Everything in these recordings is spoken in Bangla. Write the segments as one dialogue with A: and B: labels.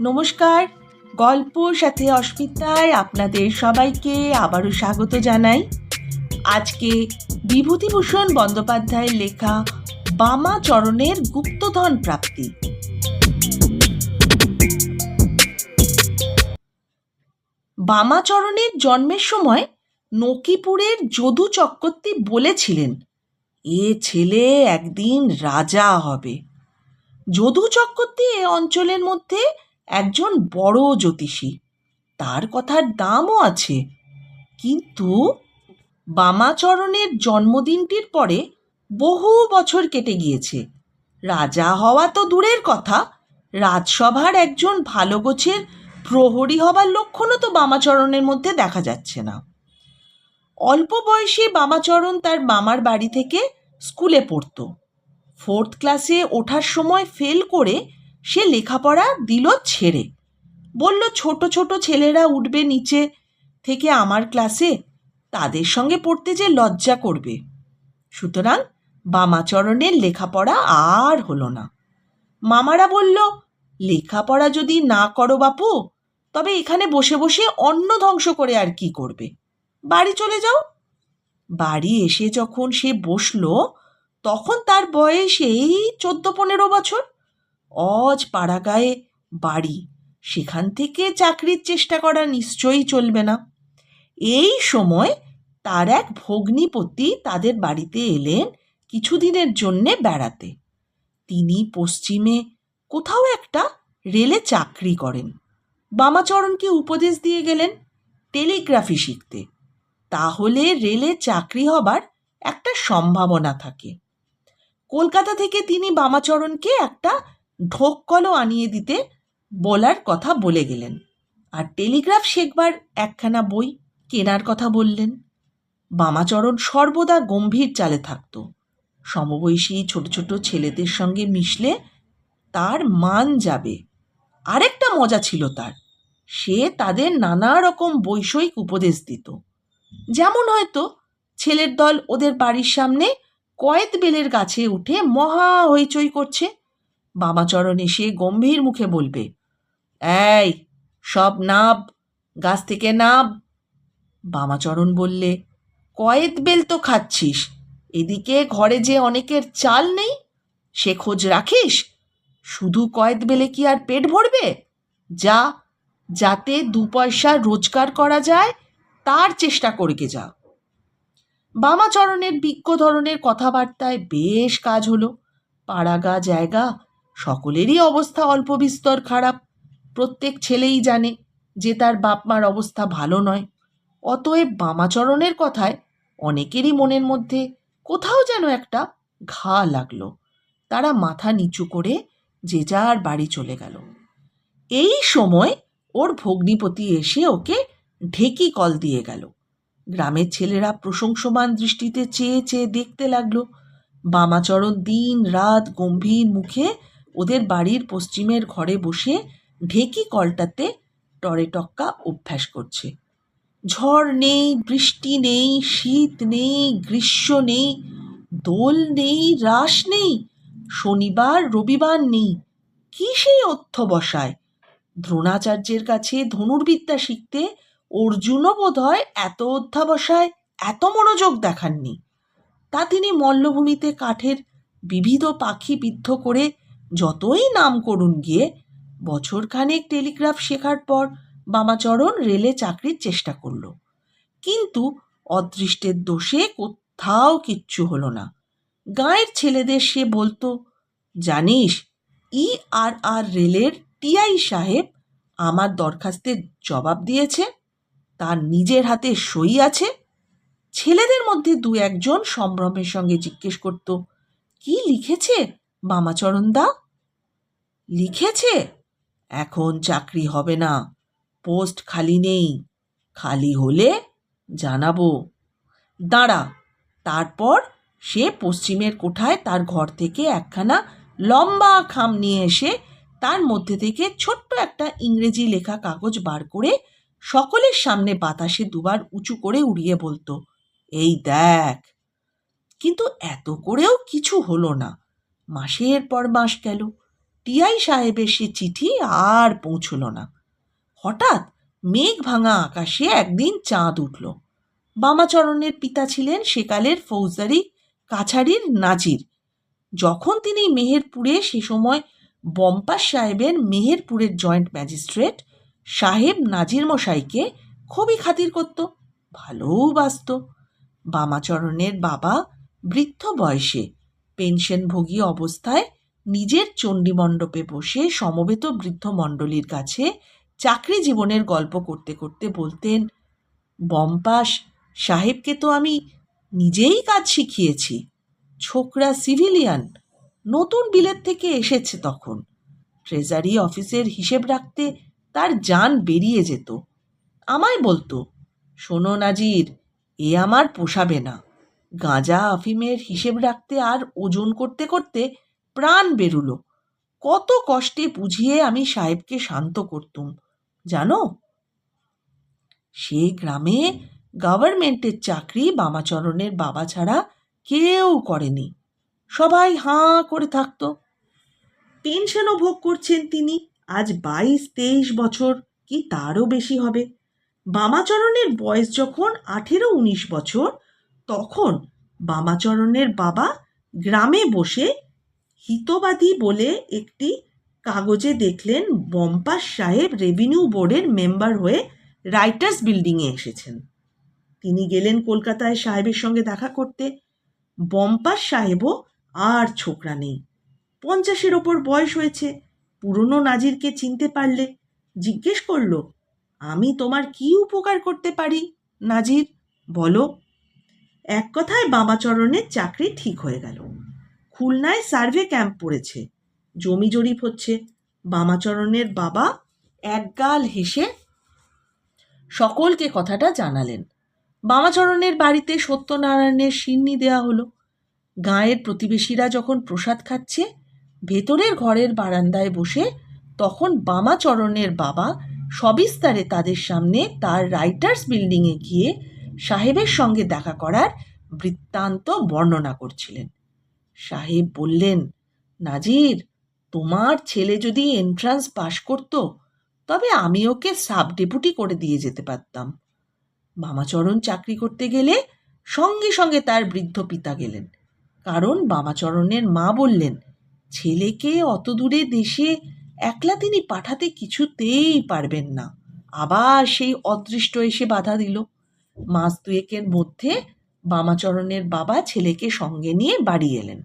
A: নমস্কার। গল্প সাথে অস্মিতায় আপনাদের সবাইকে আবারও স্বাগত জানাই। আজকে বিভূতিভূষণ বন্দ্যোপাধ্যায়ের লেখা বামা চরণের গুপ্তধন প্রাপ্তি। বামাচরণের জন্মের সময় নকিপুরের যদু চক্রবর্তী বলেছিলেন, এ ছেলে একদিন রাজা হবে। যদু চক্রবর্তী এ অঞ্চলের মধ্যে একজন বড় জ্যোতিষী। তার কথার দামও আছে। কিন্তু বামাচরণের জন্মদিনটির পরে বহু বছর কেটে গিয়েছে। রাজা হওয়া তো দূরের কথা। রাজসভার একজন ভালো গোছের প্রহরী হবার লক্ষণও তো বামাচরণের মধ্যে দেখা যাচ্ছে না। অল্প বয়সে বামাচরণ তার মামার বাড়ি থেকে স্কুলে পড়তো। ফোর্থ ক্লাসে ওঠার সময় ফেল করে সে লেখাপড়া দিল ছেড়ে। বলল, ছোট ছোট ছেলেরা উঠবে নিচে থেকে আমার ক্লাসে তাদের সঙ্গে পড়তে যে লজ্জা করবে। সুতরাং বামাচরণের লেখাপড়া আর হলো না। মামারা বলল, লেখাপড়া যদি না করো বাপু, তবে এখানে বসে বসে অন্ন ধ্বংস করে আর কি করবে? বাড়ি চলে যাও। বাড়ি এসে যখন সে বসল, তখন তার বয়স এই চোদ্দ, পনেরো বছর। অজ পাড়াগায়ে বাড়ি। সেখান থেকে চাকরির চেষ্টা করা নিশ্চয়ই চলবে না। এই সময় তার এক ভগ্নিপতি তাদের বাড়িতে এলেন কিছুদিনের জন্যে বেড়াতে। তিনি পশ্চিমে কোথাও একটা রেলে চাকরি করেন। বামাচরণকে উপদেশ দিয়ে গেলেন টেলিগ্রাফি শিখতে। তাহলে রেলে চাকরি হবার একটা সম্ভাবনা থাকে। কলকাতা থেকে তিনি বামাচরণকে একটা ঢোককলও আনিয়ে দিতে বলার কথা বলে গেলেন। আর টেলিগ্রাফ শেখবার একখানা বই কেনার কথা বললেন। বামাচরণ সর্বদা গম্ভীর চালে থাকত। সমবয়সী ছোট ছোট ছেলেদের সঙ্গে মিশলে তার মান যাবে। আরেকটা মজা ছিল তার। সে তাদের নানা রকম বৈষয়িক উপদেশ দিত। যেমন হয়তো ছেলের দল ওদের বাড়ির সামনে কয়েত বেলের গাছে উঠে মহা হইচই করছে। বামাচরণ এসে গম্ভীর মুখে বলবে, এই, সব নাব, গাছ থেকে নাব। বামাচরণ বললে কয়েত বেল তো খাচ্ছিস, এদিকে ঘরে যে অনেকের চাল নেই, সে খোঁজ রাখিস? শুধু কয়েত বেলে কি আর পেট ভরবে? যা, যাতে দু পয়সা রোজগার করা যায়, তার চেষ্টা করকে যা। বামাচরণের বিজ্ঞ ধরনের কথাবার্তায় বেশ কাজ হলো, পাড়াগা জায়গা সকলেরই অবস্থা অল্প বিস্তর খারাপ। প্রত্যেক ছেলেই জানে যে তার বাপ মার অবস্থা ভালো নয়। অতএব বামাচরণের কথায় অনেকেরই মনের মধ্যে কোথাও যেন একটা ঘা লাগল। তারা মাথা নিচু করে যে যার বাড়ি চলে গেল। এই সময় ওর ভগ্নিপতি এসে ওকে ঢেকি কল দিয়ে গেল। গ্রামের ছেলেরা প্রশংসমান দৃষ্টিতে চেয়ে চেয়ে দেখতে লাগল। বামাচরণ দিন রাত গম্ভীর মুখে ওদের বাড়ির পশ্চিমের ঘরে বসে ঢেকি কলটাতে টরে টক্কা অভ্যাস করছে। ঝড় নেই, বৃষ্টি নেই, শীত নেই, গ্রীষ্ম নেই, দোল নেই, রাস নেই, শনিবার, রবিবার নেই। কি সেই অধ্যবসায় দ্রোণাচার্যের কাছে ধনুর্বিদ্যা শিখতে অর্জুনও বোধ হয় এত অধ্যাবসায় এত মনোযোগ দেখাননি। তা তিনি মল্লভূমিতে কাঠের বিবিধ পাখি বিদ্ধ করে যতই নাম করুন গিয়ে, বছরখানেক টেলিগ্রাফ শেখার পর বামাচরণ রেলে চাকরির চেষ্টা করল। কিন্তু অদৃষ্টের দোষে কোথাও কিচ্ছু হলো না। গাঁয়ের ছেলেদের সে বলতো, জানিস, ই আর আর রেলের টিআই সাহেব আমার দরখাস্তের জবাব দিয়েছে, তার নিজের হাতে সই আছে। ছেলেদের মধ্যে দু একজন সম্ভ্রমের সঙ্গে জিজ্ঞেস করত, কি লিখেছে? বামাচরণ দা লিখেছে? এখন চাকরি হবে না। পোস্ট খালি নেই। খালি হলে জানাব। দাঁড়া, তারপর সে পশ্চিমের কোঠায় তার ঘর থেকে একখানা লম্বা খাম নিয়ে এসে তার মধ্যে থেকে ছোট্ট একটা ইংরেজি লেখা কাগজ বার করে সকলের সামনে বাতাসে দুবার উঁচু করে উড়িয়ে বলতো, এই দেখ। কিন্তু এত করেও কিছু হলো না। মাসের পর মাস গেল। টিআই সাহেবের সে চিঠি আর পৌঁছল না। হঠাৎ মেঘ ভাঙা আকাশে একদিন চাঁদ উঠল। বামাচরণের পিতা ছিলেন সেকালের ফৌজদারি কাছারির নাজির। যখন তিনি মেহেরপুরে সে সময় বম্পাস সাহেবের মেহেরপুরের জয়েন্ট ম্যাজিস্ট্রেট সাহেব নাজির মশাইকে খুবই খাতির করত, ভালোও বাসত বামাচরণের বাবা বৃদ্ধ বয়সে পেনশনভোগী অবস্থায় নিজের চণ্ডীমণ্ডপে বসে সমবেত বৃদ্ধ মণ্ডলীর কাছে চাকরি জীবনের গল্প করতে করতে বলতেন বম্পাস সাহেবকে তো আমি নিজেই কাজ শিখিয়েছি। ছোকরা সিভিলিয়ান, নতুন বিলেত থেকে এসেছে তখন। ট্রেজারি অফিসের হিসেব রাখতে তার যান বেরিয়ে যেত। আমায় বলতো, শোনো নাজির, এ আমার পোষাবে না। গাঁজা আফিমের হিসেব রাখতে আর ওজন করতে করতে প্রাণ বেরুলো। কত কষ্টে বুঝিয়ে আমি সাহেবকে শান্ত করতুম, জানো? সে গ্রামে গভর্নমেন্টের চাকরি বামাচরণের বাবা ছাড়া কেউ করেনি। সবাই হাঁ করে থাকতো। পেনশনও ভোগ করছেন তিনি, আজ বাইশ তেইশ বছর, কি তারও বেশি হবে? বামাচরণের বয়স যখন আঠেরো উনিশ বছর তখন বামাচরণের বাবা গ্রামে বসে হিতবাদী বলে একটি কাগজে দেখলেন বম্পাস সাহেব রেভিনিউ বোর্ডের মেম্বার হয়ে রাইটার্স বিল্ডিংয়ে এসেছেন। তিনি গেলেন কলকাতায় সাহেবের সঙ্গে দেখা করতে। বম্পাস সাহেবও আর ছোকরা নেই। পঞ্চাশের ওপর বয়স হয়েছে। পুরনো নাজিরকে চিনতে পারলে জিজ্ঞেস করল, আমি তোমার কি উপকার করতে পারি নাজির? বলো। এক কথায় বামাচরণের চাকরি ঠিক হয়ে গেল। খুলনায় সার্ভে ক্যাম্প পড়েছে। জমি জরিপ হচ্ছে। বামাচরণের বাবা একগাল হেসে সকলকে কথাটা জানালেন। বামাচরণের বাড়িতে সত্যনারায়ণের সিন্নি দেওয়া হলো। গাঁয়ের প্রতিবেশীরা যখন প্রসাদ খাচ্ছে, ভেতরের ঘরের বারান্দায় বসে তখন বামাচরণের বাবা সবিস্তারে তাদের সামনে তার রাইটার্স বিল্ডিংয়ে গিয়ে সাহেবের সঙ্গে দেখা করার বৃত্তান্ত বর্ণনা করছিলেন। সাহেব বললেন, নাজির, তোমার ছেলে যদি এন্ট্রান্স পাশ করত, তবে আমি ওকে সাব ডেপুটি করে দিয়ে যেতে পারতাম। বামাচরণ চাকরি করতে গেলে সঙ্গে সঙ্গে তার বৃদ্ধ পিতা গেলেন। কারণ বামাচরণের মা বললেন, ছেলেকে অত দূরে দেশে একলা তিনি পাঠাতে কিছুতেই পারবেন না। আবার সেই অদৃষ্ট এসে বাধা দিল। মাস দুয়েকের মধ্যে বামাচরণের বাবা ছেলেকে সঙ্গে নিয়ে বাড়ি এলেন।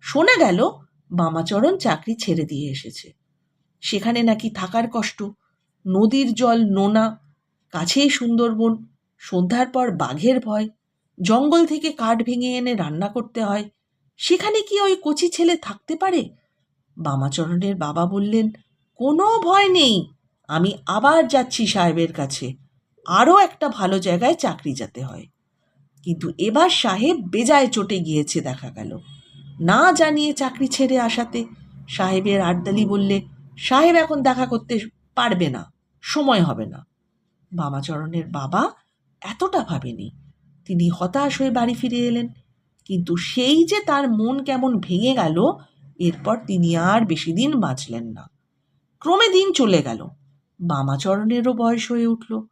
A: শোনা গেল বামাচরণ চাকরি ছেড়ে দিয়ে এসেছে। সেখানে নাকি থাকার কষ্ট। নদীর জল, নোনা, কাছেই সুন্দরবন, সন্ধ্যার পর বাঘের ভয়, জঙ্গল থেকে কাঠ ভেঙে এনে রান্না করতে হয়। সেখানে কি ওই কচি ছেলে থাকতে পারে? বামাচরণের বাবা বললেন, কোনো ভয় নেই, আমি আবার যাচ্ছি সাহেবের কাছে। আরও একটা ভালো জায়গায় চাকরি যেতে হয়। কিন্তু এবার সাহেব বেজায় চটে গিয়েছে দেখা গেল। না জানিয়ে চাকরি ছেড়ে আসাতে সাহেবের আড্ডালি বললে, সাহেব এখন দেখা করতে পারবে না, সময় হবে না। বামাচরণের বাবা এতটা ভাবেনি। তিনি হতাশ হয়ে বাড়ি ফিরে এলেন। কিন্তু সেই যে তার মন কেমন ভেঙে গেল, এরপর তিনি আর বেশি দিন বাঁচলেন না। ক্রমে দিন চলে গেল। বামাচরণেরও বয়স হয়ে উঠল।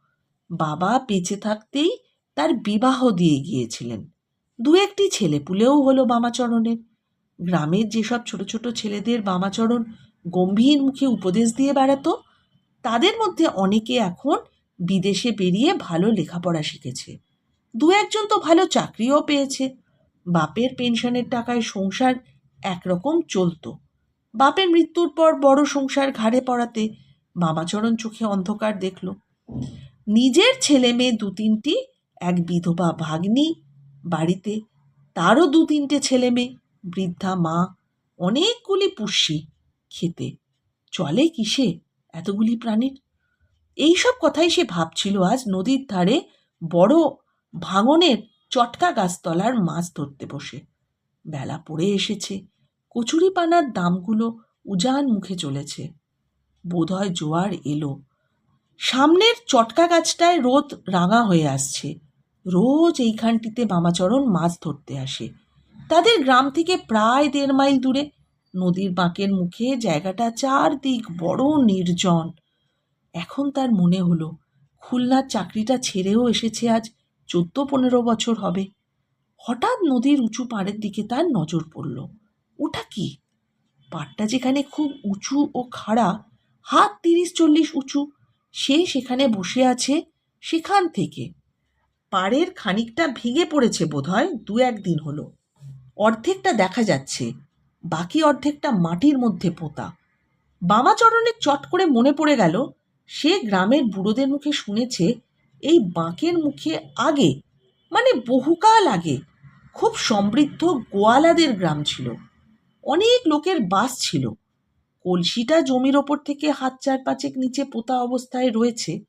A: বাবা বেঁচে থাকতেই তার বিবাহ দিয়ে গিয়েছিলেন। দু একটি ছেলেপুলেও হলো বামাচরণের গ্রামের যেসব ছোট ছোট ছেলেদের বামাচরণ গম্ভীর মুখে উপদেশ দিয়ে বেড়াতো, তাদের মধ্যে অনেকে এখন বিদেশে বেরিয়ে ভালো লেখাপড়া শিখেছে। দু একজন তো ভালো চাকরিও পেয়েছে। বাপের পেনশনের টাকায় সংসার একরকম চলতো। বাপের মৃত্যুর পর বড় সংসার ঘাড়ে পড়াতে বামাচরণ চোখে অন্ধকার দেখল। নিজের ছেলে মেয়ে দু তিনটি এক বিধবা ভাগ্নি, বাড়িতে তারও দু তিনটে ছেলে মেয়ে, বৃদ্ধা, মা, অনেকগুলি পুষ্যি খেতে। চলে কিসে এতগুলি প্রাণীর? এইসব কথাই সে ভাবছিল আজ নদীর ধারে বড় ভাঙনের চটকা গাছতলার মাছ ধরতে বসে। বেলা পড়ে এসেছে, কচুরিপানার দামগুলো উজান মুখে চলেছে। বোধহয় জোয়ার এলো। সামনের চটকা গাছটায় রোদ রাঙা হয়ে আসছে। রোজ এইখানটিতে বামাচরণ মাছ ধরতে আসে। তাদের গ্রাম থেকে প্রায় দেড় মাইল দূরে। নদীর বাঁকের মুখে জায়গাটা চারদিক বড় নির্জন। এখন তার মনে হলো, খুলনার চাকরিটা ছেড়েও এসেছে আজ, চোদ্দ পনেরো বছর হবে। হঠাৎ নদীর উঁচু পাড়ের দিকে তার নজর পড়ল। ওটা কি? পাড়টা যেখানে খুব উঁচু ও খাড়া, হাত তিরিশ চল্লিশ উঁচু। সে সেখানে বসে আছে সেখান থেকে। পাড়ের খানিকটা ভেঙে পড়েছে বোধহয় দু একদিন হলো। অর্ধেকটা দেখা যাচ্ছে, বাকি অর্ধেকটা মাটির মধ্যে পোতা। বামাচরণের চট করে মনে পড়ে গেল, সে গ্রামের বুড়োদের মুখে শুনেছে এই বাঁকের মুখে আগে মানে বহুকাল আগে, খুব সমৃদ্ধ গোয়ালাদের গ্রাম ছিল। অনেক লোকের বাস ছিল। কলসিটা জমির ওপর থেকে হাত চার পাঁচেক নিচে পোতা অবস্থায় রয়েছে।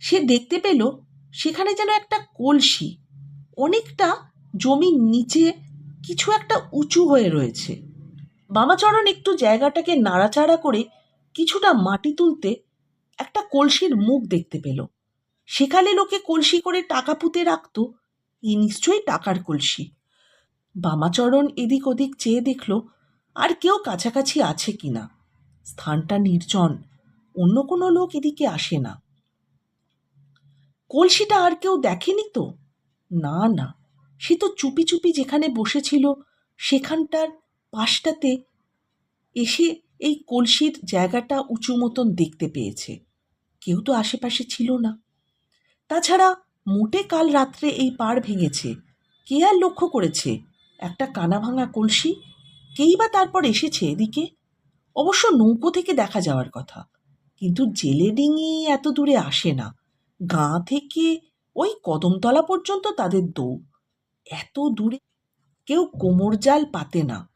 A: সে দেখতে পেল সেখানে যেন একটা কলসি। অনেকটা জমির নিচে কিছু একটা উঁচু হয়ে রয়েছে। বামাচরণ একটু জায়গাটাকে নাড়াচাড়া করে কিছুটা মাটি তুলতে একটা কলসির মুখ দেখতে পেল। সেকালে লোকে কলসি করে টাকা পুঁতে রাখত। এই নিশ্চয়ই টাকার কলসি। বামাচরণ এদিক ওদিক চেয়ে দেখল আর কেউ কাছাকাছি আছে কিনা স্থানটা নির্জন, অন্য কোনো লোক এদিকে আসে না। কলসিটা আর কেউ দেখেনি তো? না না, সে তো চুপি চুপি যেখানে বসেছিল, সেখানটার পাশটাতে এসে এই কলসির জায়গাটা উঁচু মতন দেখতে পেয়েছে। কেউ তো আশেপাশে ছিল না। তাছাড়া মোটে কাল রাত্রে এই পাড় ভেঙেছে। কে আর লক্ষ্য করেছে? একটা কানা ভাঙা কলসি কেই বা তারপর এসেছে এদিকে? অবশ্য নৌকো থেকে দেখা যাওয়ার কথা। কিন্তু জেলে ডিঙি এত দূরে আসে না। গাঁ থেকে ওই কদমতলা পর্যন্ত তাদের দৌড় এত দূরে কেউ কোমর জাল পাতে না।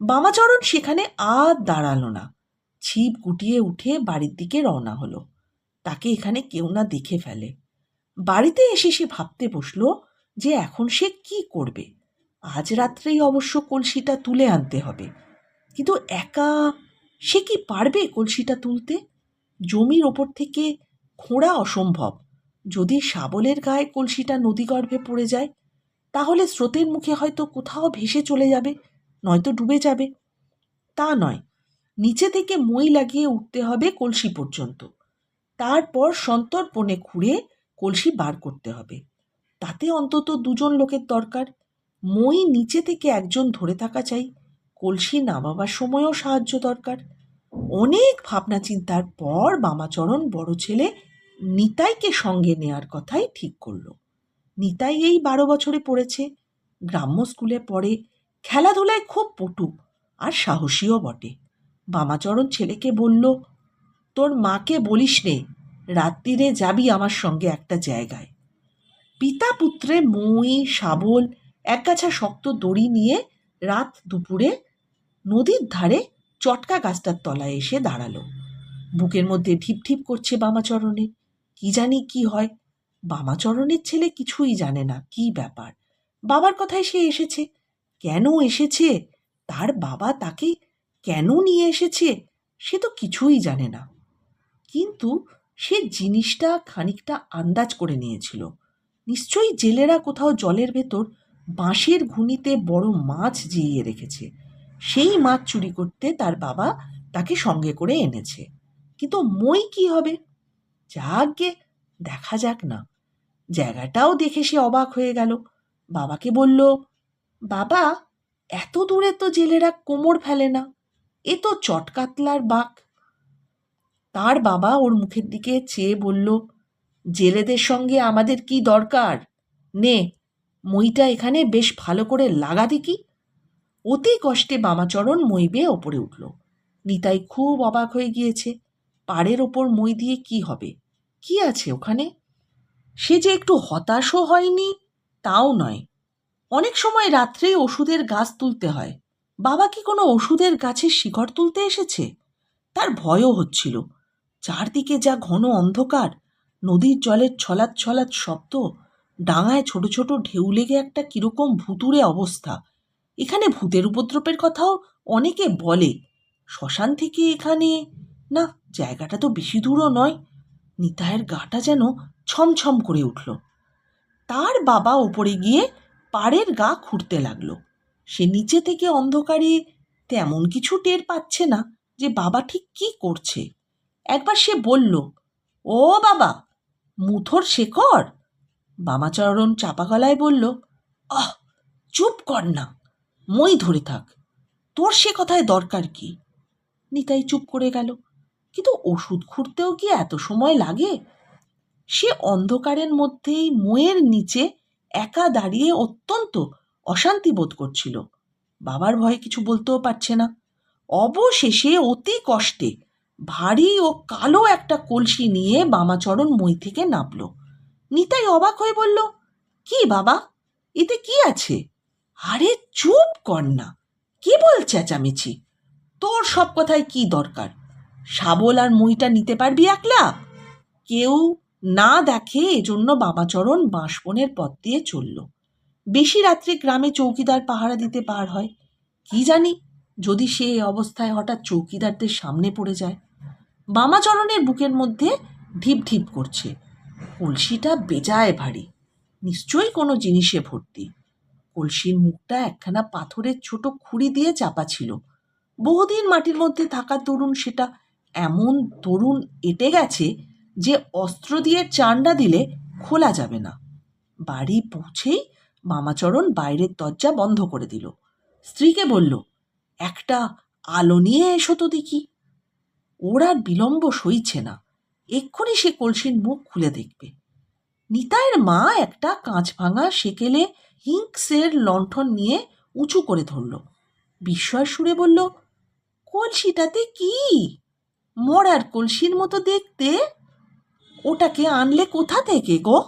A: বামাচরণ সেখানে আর দাঁড়াল না। ছিপ গুটিয়ে উঠে বাড়ির দিকে রওনা হলো। তাকে এখানে কেউ না দেখে ফেলে। বাড়িতে এসে সে ভাবতে বসল যে এখন সে কি করবে? আজ রাত্রেই অবশ্য কলসিটা তুলে আনতে হবে। কিন্তু একা সে কি পারবে কলসিটা তুলতে? জমির ওপর থেকে খোঁড়া অসম্ভব। যদি শাবলের গায়ে কলসিটা নদীগর্ভে পড়ে যায়, তাহলে স্রোতের মুখে হয়তো কোথাও ভেসে চলে যাবে, নয়তো ডুবে যাবে। তা নয়, নিচে থেকে মই লাগিয়ে উঠতে হবে কলসি পর্যন্ত। তারপর সন্তর্পণে খুঁড়ে কলসি বার করতে হবে। তাতে অন্তত দুজন লোকের দরকার। মই নিচে থেকে একজন ধরে থাকা চাই। কলসি নামাবার সময়ও সাহায্য দরকার। অনেক ভাবনা চিন্তার পর বামাচরণ বড় ছেলে নিতাইকে সঙ্গে নেয়ার কথাই ঠিক করল। নিতাই এই বারো বছরে পড়েছে। গ্রাম্য স্কুলে পড়ে, খেলাধুলায় খুব পটু আর সাহসীও বটে। বামাচরণ ছেলেকে বলল, তোর মাকে বলিস নে, রাত্রিরে যাবি আমার সঙ্গে একটা জায়গায়। পিতা পুত্রে মই, শাবল একগাছা শক্ত দড়ি নিয়ে রাত দুপুরে নদীর ধারে চটকা গাছটার তলায় এসে দাঁড়াল। বুকের মধ্যে ঢিপ ঢিপ করছে বামাচরণে কি জানি কি হয়? বামাচরণের ছেলে কিছুই জানে না, কি ব্যাপার? বাবার কথায় সে এসেছে। কেন এসেছে? তার বাবা তাকে কেন নিয়ে এসেছে? সে তো কিছুই জানে না। কিন্তু সে জিনিসটা খানিকটা আন্দাজ করে নিয়েছিল। নিশ্চয়ই জেলেরা কোথাও জলের ভেতর বাঁশের ঘুনিতে বড় মাছ জিইয়ে রেখেছে। সেই মাছ চুরি করতে তার বাবা তাকে সঙ্গে করে এনেছে। কিন্তু মই কি হবে? যাকে দেখা যাক না। জায়গাটাও দেখে সে অবাক হয়ে গেল। বাবাকে বলল, বাবা, এত দূরে তো জেলেরা কোমর ফেলে না। এ তো চটকাতলার বাঁক। তার বাবা ওর মুখের দিকে চেয়ে বলল, জেলেদের সঙ্গে আমাদের কি দরকার? নে মইটা এখানে বেশ ভালো করে লাগা দেখি। অতি কষ্টে বামাচরণ মই বেয়ে ওপরে উঠল। নিতাই খুব অবাক হয়ে গিয়েছে, পাড়ের ওপর মই দিয়ে কি হবে? কি আছে ওখানে? সে যে একটু হতাশও হয়নি, তাও নয়। অনেক সময় রাত্রেই ওষুধের গাছ তুলতে হয়। বাবা কি কোনো ওষুধের গাছের শিকড় তুলতে এসেছে? তার ভয়ও হচ্ছিল। চারদিকে যা ঘন অন্ধকার, নদীর জলের ছলাৎ ছলাৎ শব্দ ডাঙায় ছোট ছোট ঢেউ লেগে একটা কীরকম ভুতুরে অবস্থা। এখানে ভূতের উপদ্রবের কথাও অনেকে বলে। শ্মশান থেকে এখানে, না, জায়গাটা তো বেশি দূরও নয়। নিতায়ের গাটা যেন ছমছম করে উঠল। তার বাবা ওপরে গিয়ে পাড়ের গা খুঁড়তে লাগল। সে নিচে থেকে অন্ধকারে তেমন কিছু টের পাচ্ছে না যে বাবা ঠিক কি করছে। একবার সে বলল, ও বাবা, মুথর শেখর? বামাচরণ চাপা গলায় বলল, আহ, চুপ কর না, মই ধরে থাক, তোর সে কথায় দরকার কি? নিতাই চুপ করে গেল, কিন্তু ওষুধ খুঁড়তেও কি এত সময় লাগে? সে অন্ধকারের মধ্যেই মোয়ের নিচে একা দাঁড়িয়ে অত্যন্ত অশান্তি বোধ করছিল, বাবার ভয়ে কিছু বলতেও পারছে না। অবশেষে অতি কষ্টে ভারী ও কালো একটা কলসি নিয়ে বামাচরণ মই থেকে নামল। নিতাই অবাক হয়ে বলল, কি বাবা? এতে কি আছে? আরে চুপ কর না। কি বল চেঁচামেচি? তোর সব কথায় কি দরকার? শাবল আর মুইটা নিতে পারবি একলা? কেউ না দেখে এজন্য বাবাচরণ বাঁশবনের পথ দিয়ে চলল। বেশি রাত্রে গ্রামে চৌকিদার পাহারা দিতে পার হয়। কি জানি, যদি সে অবস্থায় হঠাৎ চৌকিদারদের সামনে পড়ে যায়। বামাচরণের বুকের মধ্যে ঢিপ ঢিপ করছে। কলসিটা বেজায় ভারী। নিশ্চয়ই কোনো জিনিসে ভর্তি। কলসির মুখটা একখানা পাথরের ছোট খুঁড়ি দিয়ে চাপা ছিল। বহুদিন মাটির মধ্যে থাকার দরুন সেটা এমন তরুণ এঁটে গেছে যে অস্ত্র দিয়ে চান্ডা দিলে খোলা যাবে না। বাড়ি পৌঁছেই মামাচরণ বাইরের দরজা বন্ধ করে দিল। স্ত্রীকে বলল, একটা আলো নিয়ে এসো তো দেখি। ওর আর বিলম্ব সইছে না। এক্ষুনি সে কলসির মুখ খুলে দেখবে। নিতাইয়ের মা একটা কাঁচ ভাঙা সেকেলে হিংসের লণ্ঠন নিয়ে উঁচু করে ধরল। বিস্ময় সুরে বলল, কলসিটাতে কি? মরার কলসির মতো দেখতে? ওটাকে আনলে কোথা থেকে গো?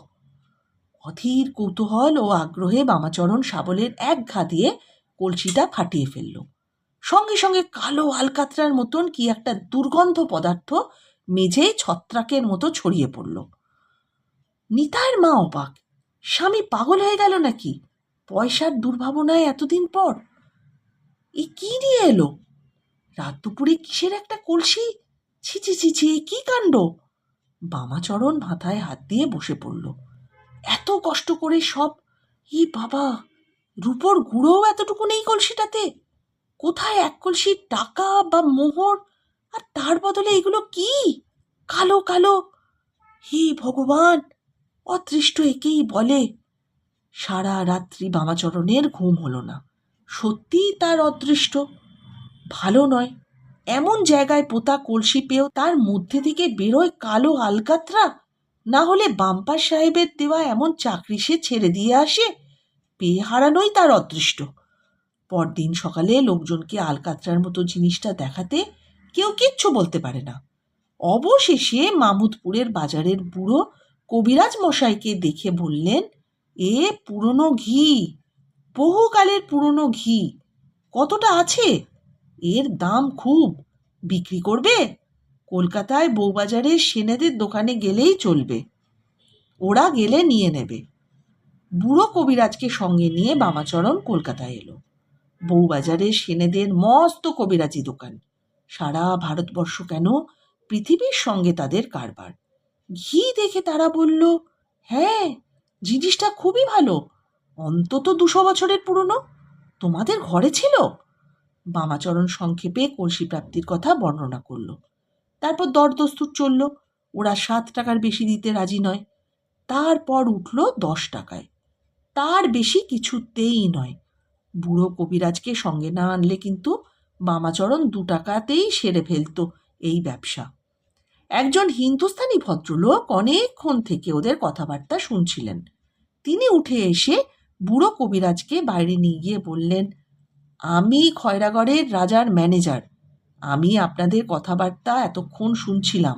A: অধীর কৌতূহল ও আগ্রহে বামাচরণ শাবলের এক ঘা দিয়ে কলসিটা ফাটিয়ে ফেলল। সঙ্গে সঙ্গে কালো আলকাতরার মতন কি একটা দুর্গন্ধ পদার্থ মেঝেই ছত্রাকের মতো ছড়িয়ে পড়ল। নিতাইয়ের মা অবাক। স্বামী পাগল হয়ে গেল নাকি? পয়সার দুর্ভাবনায় এতদিন পর? এ কি নিয়ে এলো? রাত দুপুরে কিসের একটা কলসি? ছি ছি ছি ছি এ কি কাণ্ড? বামাচরণ মাথায় হাত দিয়ে বসে পড়ল। এত কষ্ট করে সব? ই বাবা, রূপর গুঁড়োও এতটুকু নেই কলসিটাতে? কোথায় এক কলসি টাকা বা মোহর? আর তার বদলে এগুলো কি? কালো কালো। হে ভগবান, অদৃষ্ট একেই বলে। সারা রাত্রি বামাচরণের ঘুম হলো না। সত্যিই তার অদৃষ্ট। ভালো নয়। এমন জায়গায় পোতা কলসি পেয়েও তার মধ্যে থেকে বেরোয় কালো আলকাতরা? না হলে বাম্পার সাহেবের দেওয়া এমন চাকরি সে ছেড়ে দিয়ে আসে? পেয়ে হারানোই তার অদৃষ্ট। পরদিন সকালে লোকজনকে আলকাতরার মতো জিনিসটা দেখাতে কেউ কিচ্ছু বলতে পারে না। অবশেষে মামুদপুরের বাজারের বুড়ো কবিরাজ মশাইকে দেখে বললেন, এ পুরনো ঘি, বহুকালের পুরনো ঘি, কতটা আছে? এর দাম খুব, বিক্রি করবে? কলকাতায় বউবাজারের সেনেদের দোকানে গেলেই চলবে। ওরা গেলে নিয়ে নেবে। বুড়ো কবিরাজকে সঙ্গে নিয়ে বামাচরণ কলকাতায় এলো। বউবাজারের সেনেদের মস্ত কবিরাজি দোকান। সারা ভারতবর্ষ কেন পৃথিবীর সঙ্গে তাদের কারবার? ঘি দেখে তারা বলল হ্যাঁ জিনিসটা খুবই ভালো। অন্তত দুশো বছরের পুরনো। তোমাদের ঘরে ছিল? বামাচরণ সংক্ষেপে কলসি প্রাপ্তির কথা বর্ণনা করল। তারপর দরদস্তুর চলল, ওরা সাত টাকার বেশি দিতে রাজি নয়। তারপর উঠল দশ টাকায়। তার বেশি কিছুতেই নয়। বুড়ো কবিরাজকে সঙ্গে না আনলে কিন্তু বামাচরণ দু টাকাতেই সেরে ফেলত এই ব্যবসা। একজন হিন্দুস্তানি ভদ্রলোক অনেকক্ষণ থেকে ওদের কথাবার্তা শুনছিলেন। তিনি উঠে এসে বুড়ো কবিরাজকে বাইরে নিয়ে গিয়ে বললেন, আমি খয়রাগড়ের রাজার ম্যানেজার। আমি আপনাদের কথাবার্তা এতক্ষণ শুনছিলাম।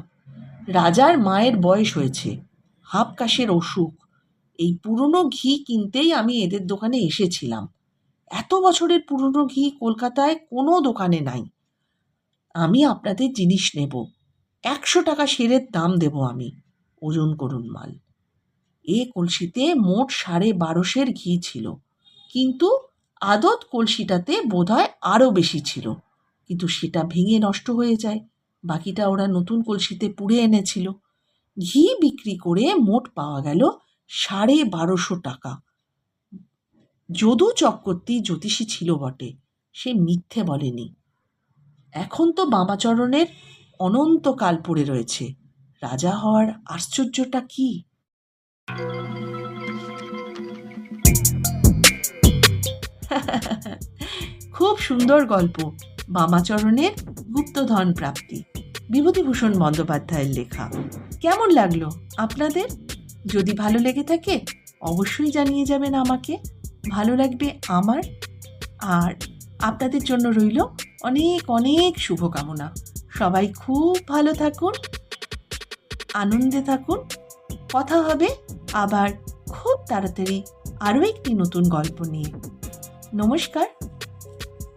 A: রাজার মায়ের বয়স হয়েছে, হাফ কাশের অসুখ। এই পুরনো ঘি কিনতেই আমি এদের দোকানে এসেছিলাম। এত বছরের পুরনো ঘি কলকাতায় কোনো দোকানে নাই। আমি আপনাদের জিনিস নেব। একশো টাকা সেরের দাম দেব আমি। ওজন করুন মাল। এ কলসিতে মোট সাড়ে বারোশের ঘি ছিল। কিন্তু আদত কলসিটাতে বোধহয় আরও বেশি ছিল। কিন্তু সেটা ভেঙে নষ্ট হয়ে যায়। বাকিটা ওরা নতুন কলসিতে পুড়ে এনেছিল। ঘি বিক্রি করে মোট পাওয়া গেল সাড়ে বারোশো টাকা। যদু চক্রবর্তী জ্যোতিষী ছিল বটে, সে মিথ্যে বলেনি। এখন তো বামাচরণের অনন্তকাল পড়ে রয়েছে। রাজা হওয়ার আশ্চর্যটা কি? খুব সুন্দর গল্প, বামাচরণের গুপ্তধন প্রাপ্তি। বিভূতিভূষণ বন্দ্যোপাধ্যায়ের লেখা। কেমন লাগল আপনাদের? যদি ভালো লেগে থাকে, অবশ্যই জানিয়ে যাবেন আমাকে। ভালো লাগবে আমার আর আপনাদের জন্য রইল অনেক অনেক শুভকামনা। সবাই খুব ভালো থাকুন, আনন্দে থাকুন। কথা হবে আবার খুব তাড়াতাড়ি আরও একটি নতুন গল্প নিয়ে। নমস্কার।